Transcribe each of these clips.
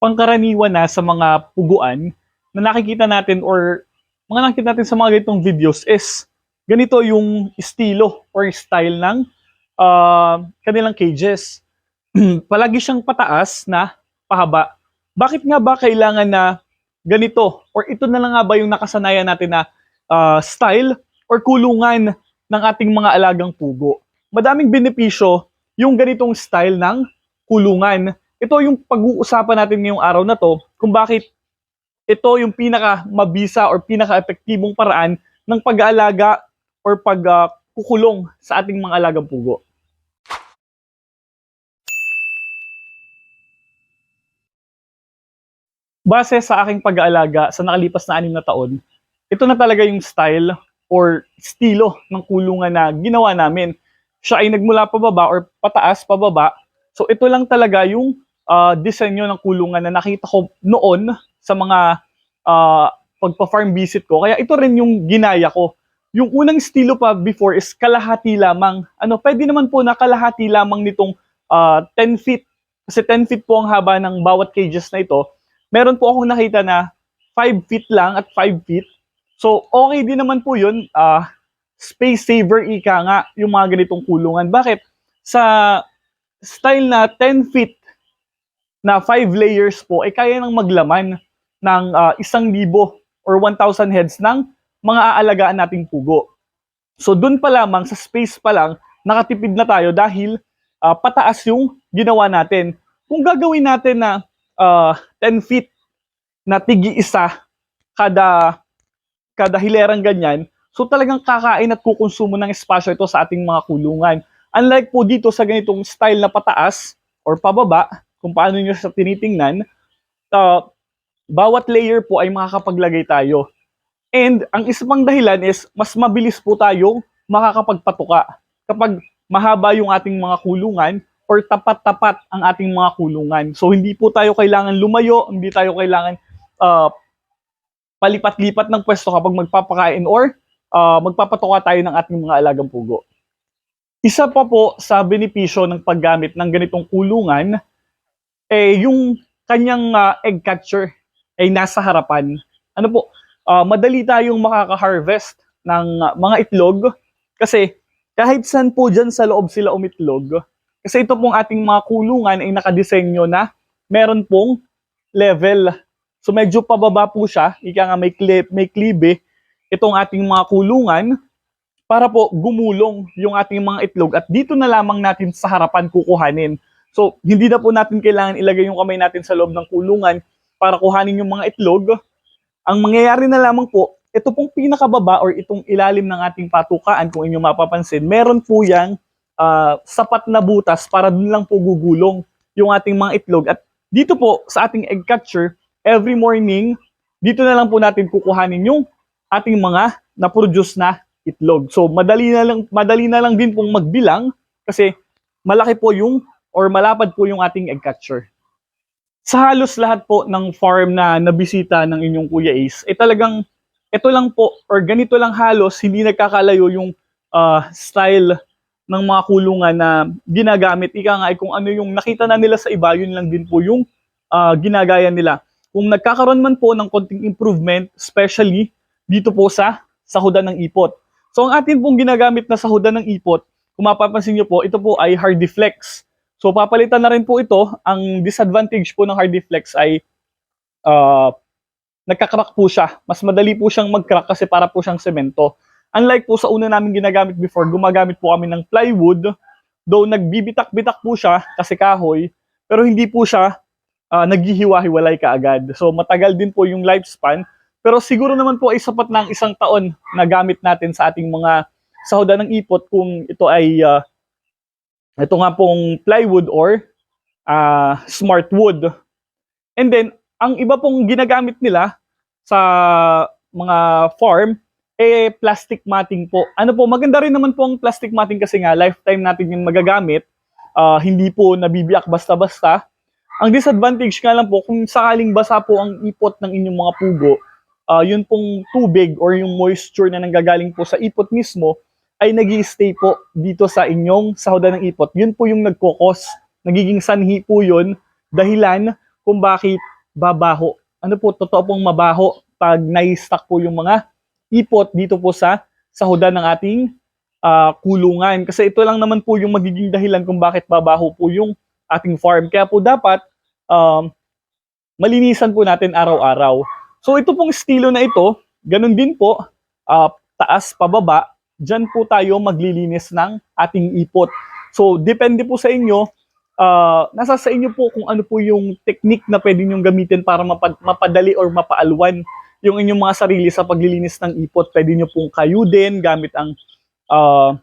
pangkaraniwan na sa mga puguan na nakikita natin or mga nakikita natin sa mga ganitong videos is ganito yung estilo or style ng ah, kanilang cages. Palagi siyang pataas na pahaba. Bakit nga ba kailangan na ganito? Or ito na lang nga ba yung nakasanayan natin na ah, style or kulungan ng ating mga alagang pugo? Madaming benepisyo yung ganitong style ng kulungan. Ito yung pag-uusapan natin ngayong araw na to kung bakit ito yung pinaka mabisa or pinaka epektibong paraan ng pag-aalaga or pagkukulong sa ating mga alagang pugo. Base sa aking pag-aalaga sa nakalipas na anim na taon, ito na talaga yung style or estilo ng kulungan na ginawa namin. Siya ay nagmula pababa or pataas pababa. So ito lang talaga yung ah, disenyo ng kulungan na nakita ko noon sa mga ah, pagpa-farm visit ko. Kaya ito rin yung ginaya ko. Yung unang estilo pa before is kalahati lamang. Ano, pwede naman po na kalahati lamang nitong ah, 10 feet. Kasi 10 feet po ang haba ng bawat cages na ito. Meron po akong nakita na 5 feet lang at 5 feet. So, okay din naman po yun. Ah, space saver ika nga yung mga ganitong kulungan. Bakit? Sa style na 10 feet na 5 layers po, ay kaya nang maglaman ng ah, isang libo or 1,000 heads ng mga aalagaan nating pugo. So dun pa lamang, sa space pa lang, nakatipid na tayo dahil ah, pataas yung ginawa natin. Kung gagawin natin na ah, 10 feet na tigi isa kada kada hilerang ganyan, so talagang kakain at kukonsumo ng espasyo ito sa ating mga kulungan. Unlike po dito sa ganitong style na pataas or pababa, kung paano nyo siya tinitingnan, ah, bawat layer po ay makakapaglagay tayo. And ang isa pang dahilan is mas mabilis po tayong makakapagpatuka kapag mahaba yung ating mga kulungan or tapat-tapat ang ating mga kulungan. So hindi po tayo kailangan lumayo, hindi tayo kailangan ah, palipat-lipat ng pwesto kapag magpapakain or ah, magpapatuka tayo ng ating mga alagang pugo. Isa pa po sa benepisyo ng paggamit ng ganitong kulungan, eh yung kanyang ah, egg catcher ay nasa harapan. Ano po, ah, madali tayong makaka-harvest ng ah, mga itlog kasi kahit saan po dyan sa loob sila umitlog, kasi ito pong ating mga kulungan ay nakadesenyo na meron pong level. So medyo pababa po siya, ika nga may, kli- may klibe, itong ating mga kulungan para po gumulong yung ating mga itlog at dito na lamang natin sa harapan kukuhanin. So, hindi na po natin kailangan ilagay yung kamay natin sa loob ng kulungan para kuhanin yung mga itlog. Ang mangyayari na lamang po, ito pong pinakababa or itong ilalim ng ating patukaan, kung inyo mapapansin, meron po yang ah, sapat na butas para dun lang po gugulong yung ating mga itlog. At dito po sa ating egg catcher, every morning, dito na lang po natin kukuhanin yung ating mga na-produce na itlog. So madali na lang madali na lang din pong magbilang kasi malaki po yung or malapad po yung ating egg catcher. Sa halos lahat po ng farm na nabisita ng inyong Kuya Ace, eh talagang ito lang po or ganito lang halos hindi nagkakalayo yung ah, style ng mga kulungan na ginagamit. Ika nga ay kung ano yung nakita na nila sa iba, yun lang din po yung ah, ginagaya nila. Kung nagkakaroon man po ng konting improvement, especially dito po sa sahudan ng ipot. So ang atin pong ginagamit na sahudan ng ipot, kung mapapansin nyo po, ito po ay Hardiflex. So papalitan na rin po ito. Ang disadvantage po ng Hardiflex ay uh, nagkakrak po siya. Mas madali po siyang mag-crack kasi para po siyang semento. Unlike po sa una namin ginagamit before, gumagamit po kami ng plywood. Though nagbibitak-bitak po siya kasi kahoy, pero hindi po siya ah, naghihiwa-hiwalay kaagad. So matagal din po yung lifespan. Pero siguro naman po ay sapat na ang isang taon na gamit natin sa ating mga sahoda ng ipot kung ito ay ah, ito nga pong plywood or ah, smart wood. And then, ang iba pong ginagamit nila sa mga farm, eh, plastic matting po. Ano po, maganda rin naman po ang plastic matting kasi nga, lifetime natin yung magagamit. Ah, hindi po nabibiyak basta-basta. Ang disadvantage nga lang po, kung sakaling basa po ang ipot ng inyong mga pugo, ah, yun pong tubig or yung moisture na nanggagaling po sa ipot mismo, ay nag stay po dito sa inyong sahoda ng ipot. Yun po yung nagkokos. Nagiging sanhi po yun, dahilan kung bakit babaho. Ano po, totoo pong mabaho pag nai-stuck po yung mga ipot dito po sa sahudan ng ating ah, kulungan. Kasi ito lang naman po yung magiging dahilan kung bakit babaho po yung ating farm. Kaya po dapat um, malinisan po natin araw-araw. So ito pong estilo na ito, ganun din po, ah, taas pababa, dyan po tayo maglilinis ng ating ipot. So depende po sa inyo, ah, nasa sa inyo po kung ano po yung technique na pwede nyong gamitin para mapa- mapadali or mapaalwan yung inyong mga sarili sa paglilinis ng ipot. Pwede nyo pong kayudin gamit ang ah,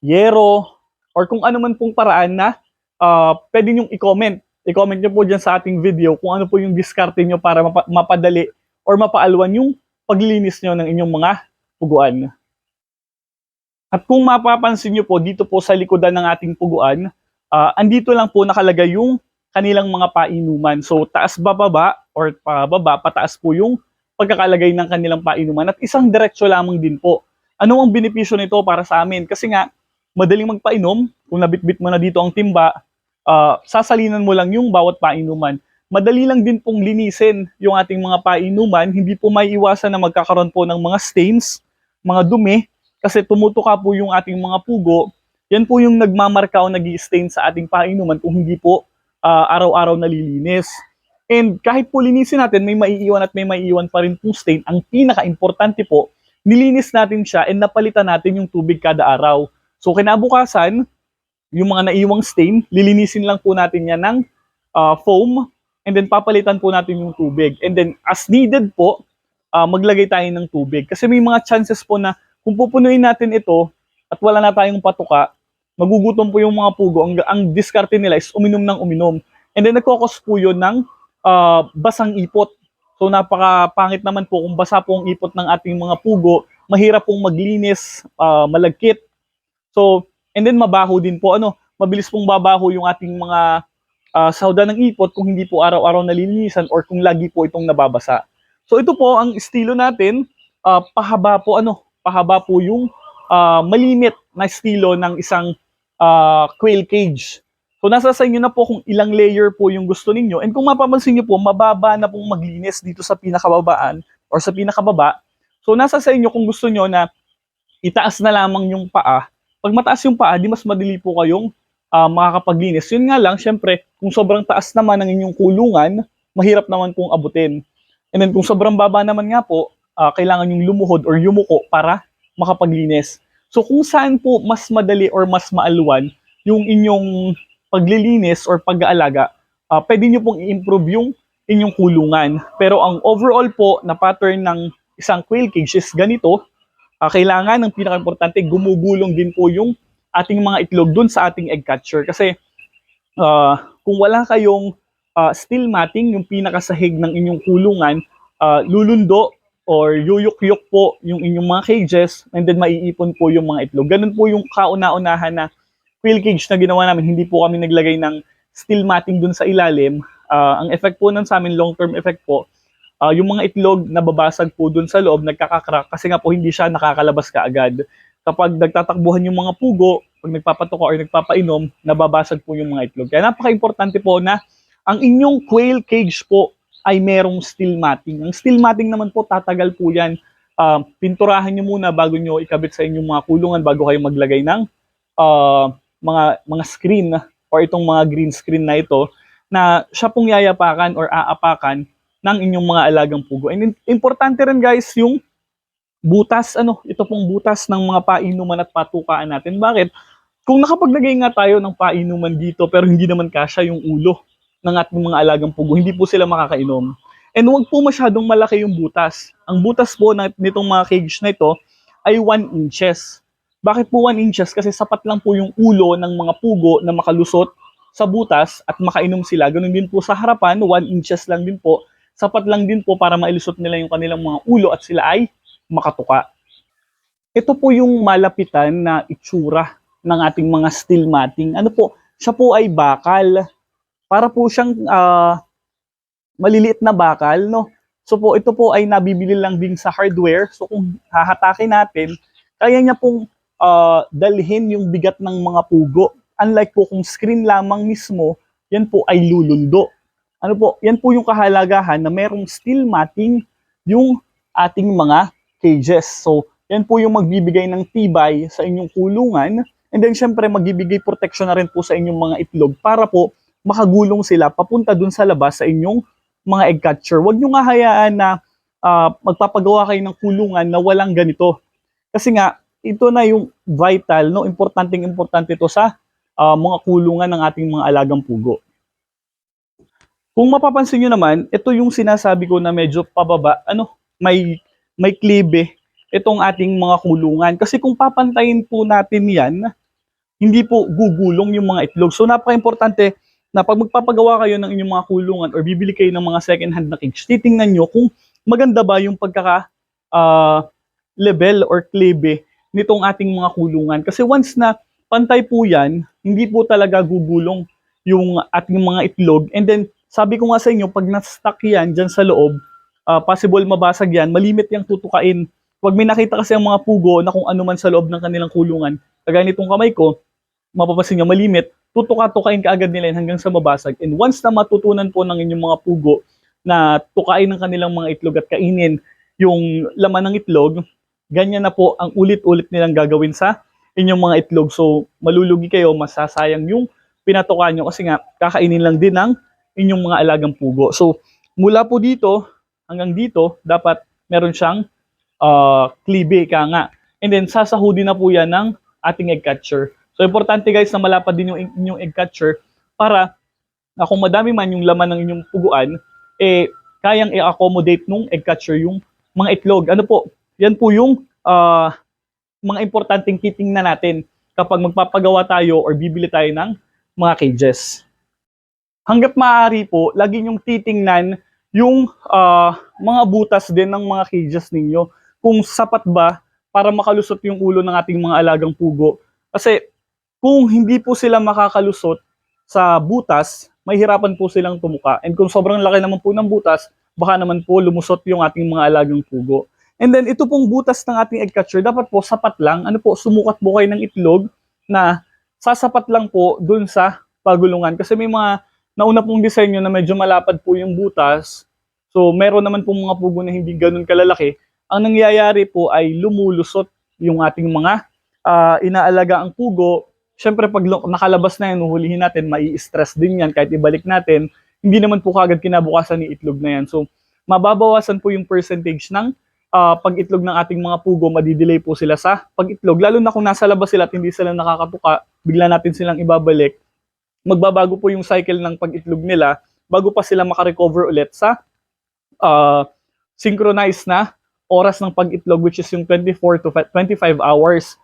yero or kung ano man pong paraan na ah, pwede nyong i-comment. I-comment nyo po dyan sa ating video kung ano po yung diskarte nyo para mapa- mapadali or mapaalwan yung paglilinis nyo ng inyong mga puguan. At kung mapapansin nyo po dito po sa likodan ng ating puguan, ah, andito lang po nakalagay yung kanilang mga painuman. So taas bababa or pababa, pataas po yung pagkakalagay ng kanilang painuman at isang diretsyo lamang din po. Ano ang benepisyo nito para sa amin? Kasi nga, madaling magpainom, kung nabitbit mo na dito ang timba, ah, sasalinan mo lang yung bawat painuman. Madali lang din pong linisin yung ating mga painuman, hindi po may iwasan na magkakaroon po ng mga stains, mga dumi, kasi tumutuka po yung ating mga pugo, yan po yung nagmamarka o nag stain sa ating painuman kung hindi po ah, araw-araw nalilinis. And kahit po linisin natin, may maiiwan at may maiiwan pa rin pong stain. Ang pinaka-importante po, nilinis natin siya and napalitan natin yung tubig kada araw. So kinabukasan, yung mga naiwang stain, lilinisin lang po natin yan ng ah, foam and then papalitan po natin yung tubig. And then as needed po, ah, maglagay tayo ng tubig. Kasi may mga chances po na kung pupunuin natin ito at wala na tayong patuka, magugutom po yung mga pugo. Ang, ang diskarte nila is uminom ng uminom. And then nagkokos po yun ng ah, basang ipot. So napakapangit naman po kung basa po ang ipot ng ating mga pugo, mahirap pong maglinis, ah, malagkit. So, and then mabaho din po. Ano, mabilis pong babaho yung ating mga uh, sauda ng ipot kung hindi po araw-araw nalilinisan or kung lagi po itong nababasa. So ito po ang estilo natin, ah, pahaba po ano, pahaba po yung ah, malimit na estilo ng isang ah, quail cage. So nasa sa inyo na po kung ilang layer po yung gusto ninyo. And kung mapapansin niyo po, mababa na pong maglinis dito sa pinakababaan or sa pinakababa. So nasa sa inyo kung gusto nyo na itaas na lamang yung paa. Pag mataas yung paa, di mas madali po kayong ah, makakapaglinis. Yun nga lang, syempre, kung sobrang taas naman ng inyong kulungan, mahirap naman pong abutin. And then kung sobrang baba naman nga po, ah, kailangan yung lumuhod or yumuko para makapaglinis. So kung saan po mas madali or mas maalwan yung inyong paglilinis or pag-aalaga, ah, pwede nyo pong i-improve yung inyong kulungan. Pero ang overall po na pattern ng isang quail cage is ganito. Ah, kailangan ng pinaka-importante, gumugulong din po yung ating mga itlog dun sa ating egg catcher. Kasi ah, kung wala kayong ah, steel matting, yung pinakasahig ng inyong kulungan, ah, lulundo or yuyuk-yuk po yung inyong mga cages and then maiipon po yung mga itlog. Ganun po yung kauna-unahan na quail cage na ginawa namin. Hindi po kami naglagay ng steel matting dun sa ilalim. Ah, ang effect po nun sa amin, long-term effect po, ah, yung mga itlog nababasag po dun sa loob, nagkakakrak kasi nga po hindi siya nakakalabas kaagad. Kapag nagtatakbuhan yung mga pugo, pag nagpapatuka or nagpapainom, nababasag po yung mga itlog. Kaya napaka-importante po na ang inyong quail cage po ay merong steel matting. Ang steel matting naman po, tatagal po yan. Ah, pinturahan nyo muna bago nyo ikabit sa inyong mga kulungan, bago kayo maglagay ng ah, mga mga screen or itong mga green screen na ito na siya pong yayapakan or aapakan ng inyong mga alagang pugo. And im- importante rin guys yung butas, ano, ito pong butas ng mga painuman at patukaan natin. Bakit? Kung nakapaglagay nga tayo ng painuman dito pero hindi naman kasya yung ulo ng ating mga alagang pugo, hindi po sila makakainom. And huwag po masyadong malaki yung butas. Ang butas po na, nitong mga cage na ito ay 1 inches. Bakit po 1 inches? Kasi sapat lang po yung ulo ng mga pugo na makalusot sa butas at makainom sila. Ganun din po sa harapan, 1 inches lang din po. Sapat lang din po para mailusot nila yung kanilang mga ulo at sila ay makatuka. Ito po yung malapitan na itsura ng ating mga steel matting. Ano po, siya po ay bakal. Para po siyang ah, maliliit na bakal, no? So po, ito po ay nabibili lang din sa hardware. So kung hahatakin natin, kaya niya pong ah, dalhin yung bigat ng mga pugo. Unlike po kung screen lamang mismo, yan po ay lulundo. ano po, yan po yung kahalagahan na merong steel matting yung ating mga cages. So, yan po yung magbibigay ng tibay sa inyong kulungan. And then, syempre, magbibigay protection na rin po sa inyong mga itlog para po makagulong sila papunta dun sa labas sa inyong mga egg catcher. Huwag nyo nga hayaan na ah, magpapagawa kayo ng kulungan na walang ganito. Kasi nga, ito na yung vital, no? Importanteng importante ito sa ah, mga kulungan ng ating mga alagang pugo. Kung mapapansin nyo naman, ito yung sinasabi ko na medyo pababa, ano, may, may klibe itong ating mga kulungan. Kasi kung papantayin po natin yan, hindi po gugulong yung mga itlog. So napaka-importante na pag magpapagawa kayo ng inyong mga kulungan or bibili kayo ng mga second-hand na cage, titingnan nyo kung maganda ba yung pagkaka ah, level or klebe nitong ating mga kulungan. Kasi once na pantay po yan, hindi po talaga gugulong yung ating mga itlog. And then, sabi ko nga sa inyo, pag na-stuck yan dyan sa loob, ah, possible mabasag yan, malimit yung tutukain. Pag may nakita kasi ang mga pugo na kung ano man sa loob ng kanilang kulungan, kagaya nitong kamay ko, mapapansin nyo malimit, tutuka-tukain ka agad nila yan hanggang sa mabasag. And once na matutunan po ng inyong mga pugo na tukain ng kanilang mga itlog at kainin yung laman ng itlog, ganyan na po ang ulit-ulit nilang gagawin sa inyong mga itlog. So, malulugi kayo, masasayang yung pinatukan nyo kasi nga, kakainin lang din ng inyong mga alagang pugo. So, mula po dito hanggang dito, dapat meron siyang uh, klibe ka nga. And then, sasahudi na po yan ng ating egg catcher. So, importante guys na malapad din yung inyong egg catcher para na kung madami man yung laman ng inyong puguan, eh, kayang i-accommodate nung egg catcher yung mga itlog. Ano po, yan po yung ah, mga importanteng titingnan natin kapag magpapagawa tayo or bibili tayo ng mga cages. Hanggat maaari po, lagi nyong titingnan yung ah, mga butas din ng mga cages ninyo. Kung sapat ba para makalusot yung ulo ng ating mga alagang pugo. Kasi kung hindi po sila makakalusot sa butas, may hirapan po silang tumuka. And kung sobrang laki naman po ng butas, baka naman po lumusot yung ating mga alagang pugo. And then ito pong butas ng ating egg catcher, dapat po sapat lang. Ano po, sumukat po kayo ng itlog na sasapat lang po dun sa pagulungan. Kasi may mga nauna pong disenyo na medyo malapad po yung butas. So meron naman pong mga pugo na hindi ganun kalalaki. Ang nangyayari po ay lumulusot yung ating mga ah, inaalaga ang pugo. Siyempre pag nakalabas na yan, huhulihin natin, mai-stress din yan kahit ibalik natin. Hindi naman po kagad kinabukasan ni itlog na yan. So mababawasan po yung percentage ng ah, pag-itlog ng ating mga pugo, madidelay po sila sa pag-itlog. Lalo na kung nasa labas sila at hindi sila nakakatuka, bigla natin silang ibabalik. Magbabago po yung cycle ng pag-itlog nila bago pa sila makarecover ulit sa ah, synchronized na oras ng pag-itlog which is yung 24 to 25 hours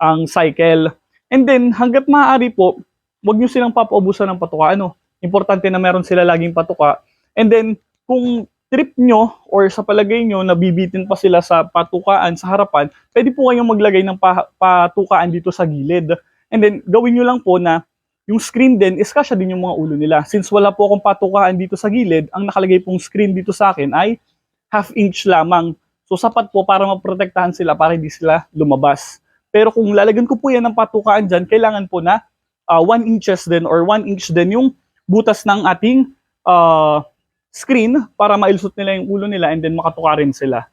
ang cycle. And then, hanggat maaari po, wag nyo silang papaubusan ng patuka. Ano? Importante na meron sila laging patuka. And then, kung trip nyo or sa palagay nyo na bibitin pa sila sa patukaan sa harapan, pwede po kayong maglagay ng pa- patukaan dito sa gilid. And then, gawin nyo lang po na yung screen din is kasya din yung mga ulo nila. Since wala po akong patukaan dito sa gilid, ang nakalagay pong screen dito sa akin ay half inch lamang. So sapat po para maprotektahan sila para hindi sila lumabas. Pero kung lalagyan ko po yan ng patukaan dyan, kailangan po na 1 inches din or 1 inch din yung butas ng ating ah, screen para mailusot nila yung ulo nila and then makatuka rin sila.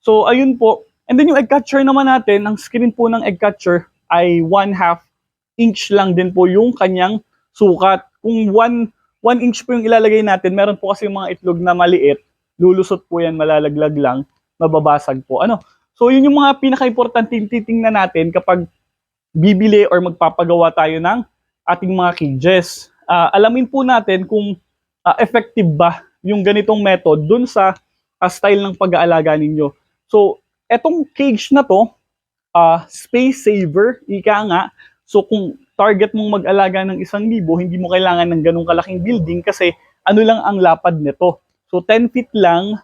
So ayun po. And then yung egg catcher naman natin, ang screen po ng egg catcher ay 1 half inch lang din po yung kanyang sukat. Kung 1 1 inch po yung ilalagay natin, meron po kasi yung mga itlog na maliit, lulusot po yan, malalaglag lang, mababasag po. Ano? So yun yung mga pinaka-importanting titingnan natin kapag bibili or magpapagawa tayo ng ating mga cages. Ah, alamin po natin kung ah, effective ba yung ganitong method dun sa ah, style ng pag-aalaga ninyo. So, etong cage na to, ah, space saver, ika nga. So, kung target mong mag-alaga ng isang libo, hindi mo kailangan ng ganong kalaking building kasi ano lang ang lapad nito. So, 10 feet lang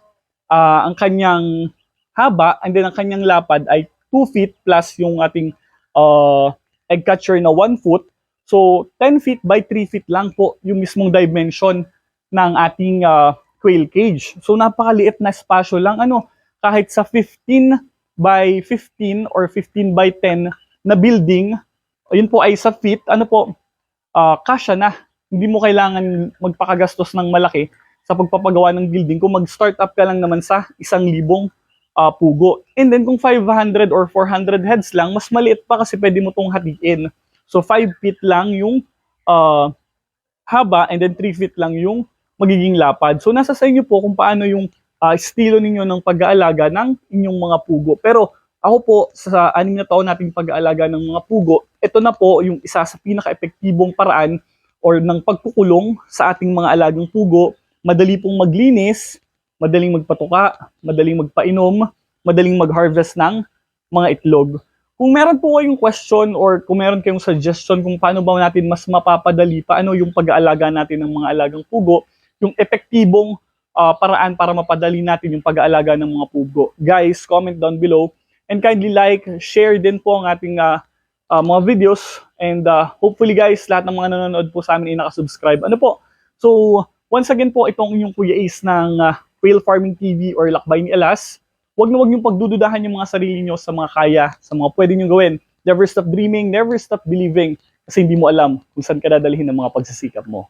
ah, ang kanyang haba and then ang kanyang lapad ay 2 feet plus yung ating uh, egg catcher na 1 foot. So, 10 feet by 3 feet lang po yung mismong dimension ng ating uh, quail cage. So, napakaliit na espasyo lang. Ano, kahit sa 15 by 15 or 15 by 10 na building, yun po ay sa feet, ano po, uh, kasya na. Hindi mo kailangan magpakagastos ng malaki sa pagpapagawa ng building kung mag-start up ka lang naman sa isang libong ah, pugo. And then kung 500 or 400 heads lang, mas maliit pa kasi pwede mo tong hatiin. So 5 feet lang yung ah, haba and then 3 feet lang yung magiging lapad. So nasa sa inyo po kung paano yung ah, estilo ninyo ng pag-aalaga ng inyong mga pugo. Pero ako po, sa anim na taon nating pag-aalaga ng mga pugo, ito na po yung isa sa pinaka-epektibong paraan or ng pagkukulong sa ating mga alagang pugo. Madali pong maglinis, madaling magpatuka, madaling magpainom, madaling mag-harvest ng mga itlog. Kung meron po kayong question or kung meron kayong suggestion kung paano ba natin mas mapapadali, paano yung pag-aalaga natin ng mga alagang pugo, yung epektibong ah, paraan para mapadali natin yung pag-aalaga ng mga pugo. Guys, comment down below and kindly like, share din po ang ating ah, ah, mga videos and ah, hopefully guys, lahat ng mga nanonood po sa amin ay nakasubscribe. Ano po? So, once again po, itong inyong Kuya Ace ng ah, Whale Farming TV or Lakbay ni Alas. Huwag na huwag niyong pagdududahan yung mga sarili niyo sa mga kaya, sa mga pwede niyong gawin. Never stop dreaming, never stop believing kasi hindi mo alam kung saan ka dadalhin ng mga pagsisikap mo.